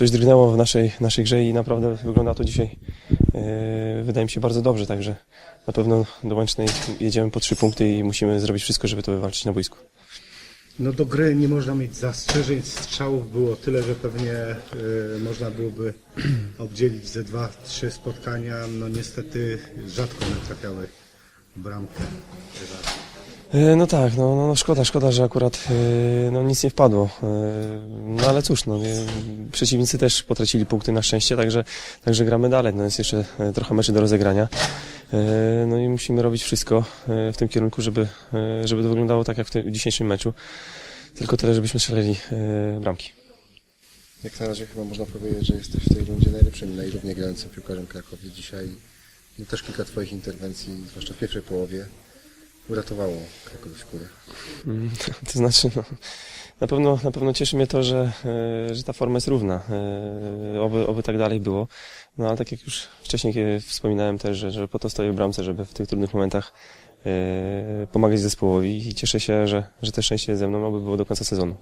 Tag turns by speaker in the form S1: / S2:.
S1: coś drgnęło w naszej, naszej grze i naprawdę wygląda to dzisiaj, e, wydaje mi się, bardzo dobrze, także na pewno do Łęcznej jedziemy po trzy punkty i musimy zrobić wszystko, żeby to wywalczyć na boisku.
S2: No do gry nie można mieć zastrzeżeń, strzałów było tyle, że pewnie y, można byłoby oddzielić ze dwa, trzy spotkania. No niestety rzadko one trafiały w bramkę.
S1: E, No tak, no, no, no szkoda, szkoda, że akurat e, no, nic nie wpadło. E, No ale cóż, no, przeciwnicy też potracili punkty na szczęście, także, także gramy dalej. No, jest jeszcze trochę meczy do rozegrania. No i musimy robić wszystko w tym kierunku, żeby, żeby to wyglądało tak jak w tym dzisiejszym meczu. Tylko tyle, żebyśmy strzelali e, bramki.
S3: Jak na razie chyba można powiedzieć, że jesteś w tej rundzie najlepszym, najrówniej grającym piłkarzem Krakowie. Dzisiaj no, też kilka Twoich interwencji, zwłaszcza w pierwszej połowie, uratowało skórę.
S1: Mm, To znaczy, no, na, pewno, na pewno cieszy mnie to, że, e, że ta forma jest równa. E, Oby, oby tak dalej było. No ale tak jak już wcześniej e, wspominałem też, że, że po to stoję w bramce, żeby w tych trudnych momentach pomagać zespołowi i cieszę się, że, że te szczęście jest ze mną, aby było do końca sezonu.